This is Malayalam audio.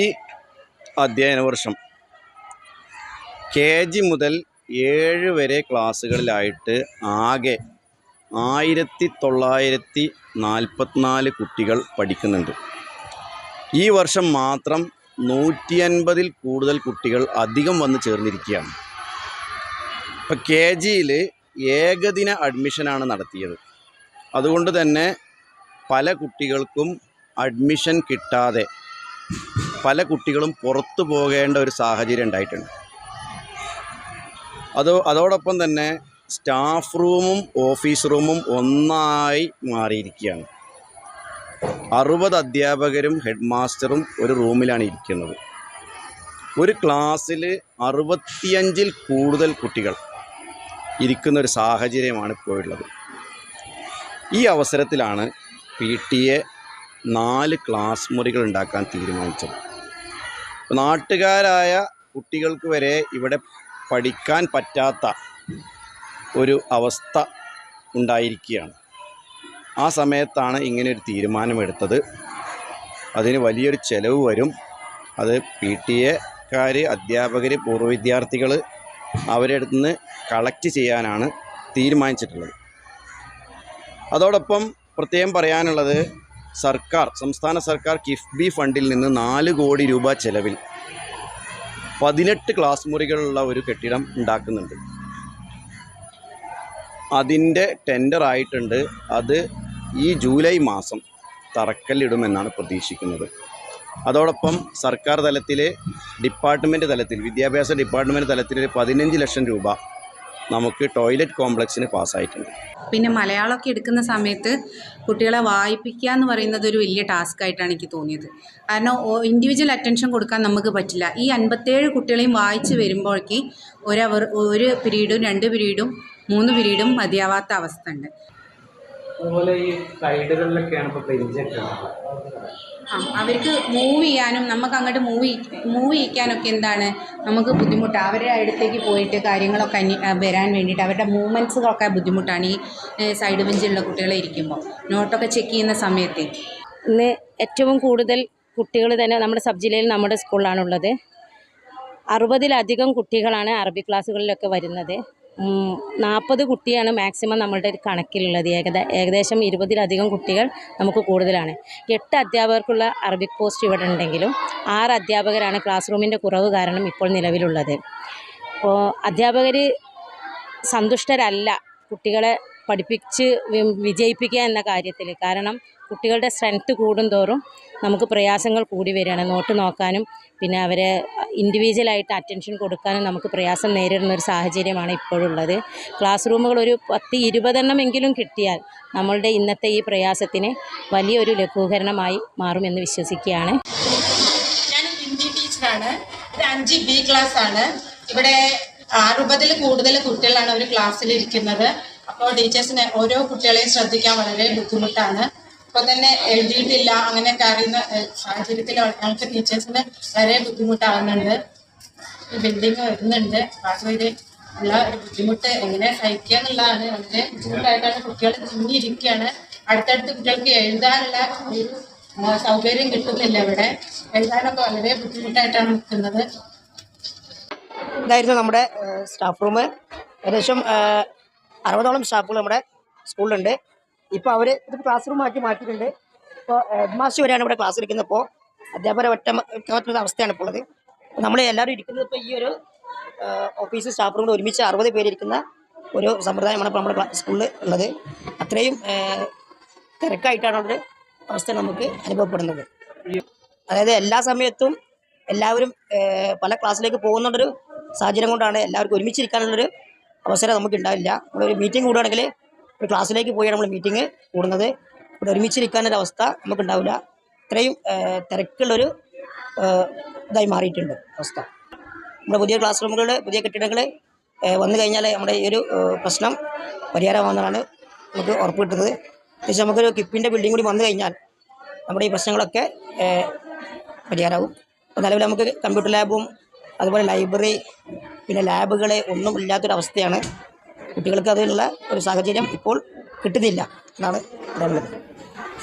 ഈ അധ്യയന വർഷം. കെ ജി മുതൽ ഏഴ് വരെ ക്ലാസ്സുകളിലായിട്ട് ആകെ ആയിരത്തി തൊള്ളായിരത്തി നാൽപ്പത്തിനാല് കുട്ടികൾ പഠിക്കുന്നുണ്ട്. ഈ വർഷം മാത്രം നൂറ്റി അൻപതിൽ കൂടുതൽ കുട്ടികൾ അധികം വന്ന് ചേർന്നിരിക്കുകയാണ്. ഇപ്പം കെ ജിയിൽ ഏകദിന അഡ്മിഷനാണ് നടത്തിയത്. അതുകൊണ്ട് തന്നെ പല കുട്ടികൾക്കും അഡ്മിഷൻ കിട്ടാതെ പല കുട്ടികളും പുറത്തു പോകേണ്ട ഒരു സാഹചര്യം ഉണ്ടായിട്ടുണ്ട്. അതോ അതോടൊപ്പം തന്നെ സ്റ്റാഫ് റൂമും ഓഫീസ് റൂമും ഒന്നായി മാറിയിരിക്കുകയാണ്. അറുപത് അധ്യാപകരും ഹെഡ് മാസ്റ്ററും ഒരു റൂമിലാണ് ഇരിക്കുന്നത്. ഒരു ക്ലാസ്സിൽ അറുപത്തിയഞ്ചിൽ കൂടുതൽ കുട്ടികൾ ഇരിക്കുന്ന ഒരു സാഹചര്യമാണ് ഇപ്പോഴുള്ളത് ഈ അവസരത്തിലാണ് പി ടി എ നാല് ക്ലാസ് മുറികൾ ഉണ്ടാക്കാൻ തീരുമാനിച്ചത്. നാട്ടുകാരായ കുട്ടികൾക്ക് വരെ ഇവിടെ പഠിക്കാൻ പറ്റാത്ത ഒരു അവസ്ഥ ഉണ്ടായിരിക്കുകയാണ്. ആ സമയത്താണ് ഇങ്ങനെ ഒരു തീരുമാനമെടുത്തത്. അതിന് വലിയൊരു ചിലവ് വരും. അത് പി ടി എക്കാർ അധ്യാപകർ പൂർവ വിദ്യാർത്ഥികൾ അവരടുത്ത് നിന്ന് കളക്ട് ചെയ്യാനാണ് തീരുമാനിച്ചിട്ടുള്ളത്. അതോടൊപ്പം പ്രത്യേകം പറയാനുള്ളത് സർക്കാർ സംസ്ഥാന സർക്കാർ കിഫ്ബി ഫണ്ടിൽ നിന്ന് നാല് കോടി രൂപ ചെലവിൽ പതിനെട്ട് ക്ലാസ് മുറികളുള്ള ഒരു കെട്ടിടം ഉണ്ടാക്കുന്നുണ്ട്. അതിന്റെ ടെൻഡർ ആയിട്ടുണ്ട്. അത് ഈ ജൂലൈ മാസം തറക്കല്ലിടുമെന്നാണ് പ്രതീക്ഷിക്കുന്നത്. അതോടൊപ്പം സർക്കാർ തലത്തിൽ ഡിപ്പാർട്ട്മെന്റ് തലത്തിൽ വിദ്യാഭ്യാസ ഡിപ്പാർട്ട്മെന്റ് തലത്തിൽ പതിനഞ്ച് ലക്ഷം രൂപ നമുക്ക് ടോയ്ലറ്റ് കോംപ്ലക്സിന് പാസ്സായിട്ടുണ്ട്. പിന്നെ മലയാളമൊക്കെ എടുക്കുന്ന സമയത്ത് കുട്ടികളെ വായിപ്പിക്കുക എന്ന് പറയുന്നത് ഒരു വലിയ ടാസ്ക് ആയിട്ടാണ് എനിക്ക് തോന്നിയത്. കാരണം ഇൻഡിവിജ്വൽ അറ്റൻഷൻ കൊടുക്കാൻ നമുക്ക് പറ്റില്ല. ഈ അൻപത്തേഴ് കുട്ടികളെയും വായിച്ച് വരുമ്പോഴേക്ക് ഒരു അവർ ഒരു പീരീഡും രണ്ട് പിരീഡും മൂന്ന് പിരീഡും മതിയാവാത്ത അവസ്ഥ ഉണ്ട്. അതുപോലെ ഈ സൈഡുകളിലൊക്കെയാണ് ഇപ്പോൾ ബെഞ്ചൊക്കെ ആ അവർക്ക് മൂവ് ചെയ്യാനും നമുക്ക് അങ്ങോട്ട് മൂവ് മൂവ് ചെയ്യിക്കാനൊക്കെ എന്താണ് നമുക്ക് ബുദ്ധിമുട്ട്? അവരുടെ അടുത്തേക്ക് പോയിട്ട് കാര്യങ്ങളൊക്കെ അന്വ വരാൻ വേണ്ടിയിട്ട് അവരുടെ മൂവ്മെന്റ്സുകളൊക്കെ ബുദ്ധിമുട്ടാണ് ഈ സൈഡ് ബെഞ്ചിലുള്ള കുട്ടികളെ ഇരിക്കുമ്പോൾ നോട്ടൊക്കെ ചെക്ക് ചെയ്യുന്ന സമയത്ത്. ഇന്ന് ഏറ്റവും കൂടുതൽ കുട്ടികൾ തന്നെ നമ്മുടെ സബ് ജില്ലയിൽ നമ്മുടെ സ്കൂളിലാണുള്ളത്. അറുപതിലധികം കുട്ടികളാണ് അറബി ക്ലാസ്സുകളിലൊക്കെ വരുന്നത്. നാൽപ്പത് കുട്ടിയാണ് മാക്സിമം നമ്മളുടെ ഒരു കണക്കിലുള്ളത്. ഏകദ ഏകദേശം ഇരുപതിലധികം കുട്ടികൾ നമുക്ക് കൂടുതലാണ്. എട്ട് അധ്യാപകർക്കുള്ള അറബിക് പോസ്റ്റ് ഇവിടെ ഉണ്ടെങ്കിലും ആറ് അധ്യാപകരാണ് ക്ലാസ് റൂമിന്റെ കുറവ് കാരണം ഇപ്പോൾ നിലവിലുള്ളത്. അപ്പോൾ അധ്യാപകർ സന്തുഷ്ടരല്ല കുട്ടികളെ പഠിപ്പിച്ച് വിജയിപ്പിക്കുക എന്ന കാര്യത്തിൽ കാരണം കുട്ടികളുടെ സ്ട്രെങ്ത്ത് കൂടുന്തോറും നമുക്ക് പ്രയാസങ്ങൾ കൂടി വരികയാണ്. നോട്ട് നോക്കാനും പിന്നെ അവരെ ഇൻഡിവിജ്വലായിട്ട് അറ്റൻഷൻ കൊടുക്കാനും നമുക്ക് പ്രയാസം നേരിടുന്ന ഒരു സാഹചര്യമാണ് ഇപ്പോഴുള്ളത്. ക്ലാസ് റൂമുകൾ ഒരു പത്ത് ഇരുപതെണ്ണമെങ്കിലും കിട്ടിയാൽ നമ്മളുടെ ഇന്നത്തെ ഈ പ്രയാസത്തിന് വലിയൊരു ലഘൂകരണമായി മാറുമെന്ന് വിശ്വസിക്കുകയാണ്. ഞാൻ ഹിന്ദി ടീച്ചറാണ്. അഞ്ച് ബി ക്ലാസ് ആണ്. ഇവിടെ അറുപതിൽ കൂടുതൽ കുട്ടികളാണ് ഒരു ക്ലാസ്സിൽ ഇരിക്കുന്നത്. അപ്പോൾ ടീച്ചേഴ്സിന് ഓരോ കുട്ടികളെയും ശ്രദ്ധിക്കാൻ വളരെ ബുദ്ധിമുട്ടാണ്. ഇപ്പൊ തന്നെ എഴുതിയിട്ടില്ല അങ്ങനെയൊക്കെ അറിയുന്ന സാഹചര്യത്തിൽ ഞങ്ങൾക്ക് ടീച്ചേഴ്സിന് വളരെ ബുദ്ധിമുട്ടാകുന്നുണ്ട് ഈ ബിൽഡിങ് വരുന്നുണ്ട്. അപ്പോൾ ഉള്ള ബുദ്ധിമുട്ട് എങ്ങനെ സഹിക്കുക എന്നുള്ളതാണ്. വളരെ ബുദ്ധിമുട്ടായിട്ടാണ് കുട്ടികൾ തിങ്ങിയിരിക്കുകയാണ് അടുത്തടുത്ത് കുട്ടികൾക്ക് എഴുതാനുള്ള ഒരു സൗകര്യം കിട്ടുന്നില്ല ഇവിടെ. എഴുതാനൊക്കെ വളരെ ബുദ്ധിമുട്ടായിട്ടാണ് നിൽക്കുന്നത്. ഇതായിരുന്നു നമ്മുടെ സ്റ്റാഫ് റൂം. ഏകദേശം അറുപതോളം സ്റ്റാഫുകൾ നമ്മുടെ സ്കൂളിലുണ്ട്. ഇപ്പോൾ അവർ ഇത് ക്ലാസ് റൂം ആക്കി മാറ്റിയിട്ടുണ്ട്. ഇപ്പോൾ ഹെഡ് മാസ്റ്റർ വരെയാണ് ഇവിടെ ക്ലാസ് എടുക്കുന്നത് ഇപ്പോൾ അധ്യാപകരെ ഒറ്റ പറ്റുന്ന അവസ്ഥയാണ് ഇപ്പോൾ ഉള്ളത്. നമ്മൾ എല്ലാവരും ഇരിക്കുന്നത് ഇപ്പോൾ ഈ ഒരു ഓഫീസ് സ്റ്റാഫ് റൂമിൽ ഒരുമിച്ച് അറുപത് പേര് ഇരിക്കുന്ന ഒരു സമ്പ്രദായമാണ് ഇപ്പോൾ നമ്മുടെ സ്കൂളിൽ ഉള്ളത്. അത്രയും തിരക്കായിട്ടാണ് ഒരു അവസ്ഥ നമുക്ക് അനുഭവപ്പെടുന്നത്. അതായത് എല്ലാ സമയത്തും എല്ലാവരും പല ക്ലാസ്സിലേക്ക് പോകുന്നുള്ളൊരു സാഹചര്യം കൊണ്ടാണ് എല്ലാവർക്കും ഒരുമിച്ചിരിക്കാനുള്ളൊരു അവസരം നമുക്ക് ഉണ്ടാവില്ല നമ്മളൊരു മീറ്റിംഗ് കൂടുകയാണെങ്കിൽ ഒരു ക്ലാസ്സിലേക്ക് പോയാണ് നമ്മൾ മീറ്റിംഗ് കൂടുന്നത്. ഇവിടെ നമുക്ക് ഉണ്ടാവില്ല ഇത്രയും തിരക്കുള്ളൊരു ഇതായി മാറിയിട്ടുണ്ട് അവസ്ഥ. നമ്മുടെ പുതിയ ക്ലാസ് റൂമുകൾ പുതിയ കെട്ടിടങ്ങൾ വന്നു കഴിഞ്ഞാൽ നമ്മുടെ ഈ ഒരു പ്രശ്നം പരിഹാരമാകുന്നതാണ് നമുക്ക് ഉറപ്പ് കിട്ടുന്നത് പ്രത്യേകിച്ച് നമുക്കൊരു കിപ്പിന്റെ ബിൽഡിംഗ് കൂടി വന്നു കഴിഞ്ഞാൽ നമ്മുടെ ഈ പ്രശ്നങ്ങളൊക്കെ പരിഹാരമാകും അപ്പോൾ നിലവിൽ നമുക്ക് കമ്പ്യൂട്ടർ ലാബും അതുപോലെ ലൈബ്രറി പിന്നെ ലാബുകളെ ഒന്നും ഇല്ലാത്തൊരവസ്ഥയാണ് കുട്ടികൾക്ക് അതിനുള്ള ഒരു സാഹചര്യം ഇപ്പോൾ കിട്ടുന്നില്ല എന്നാണ് പറയാനുള്ളത്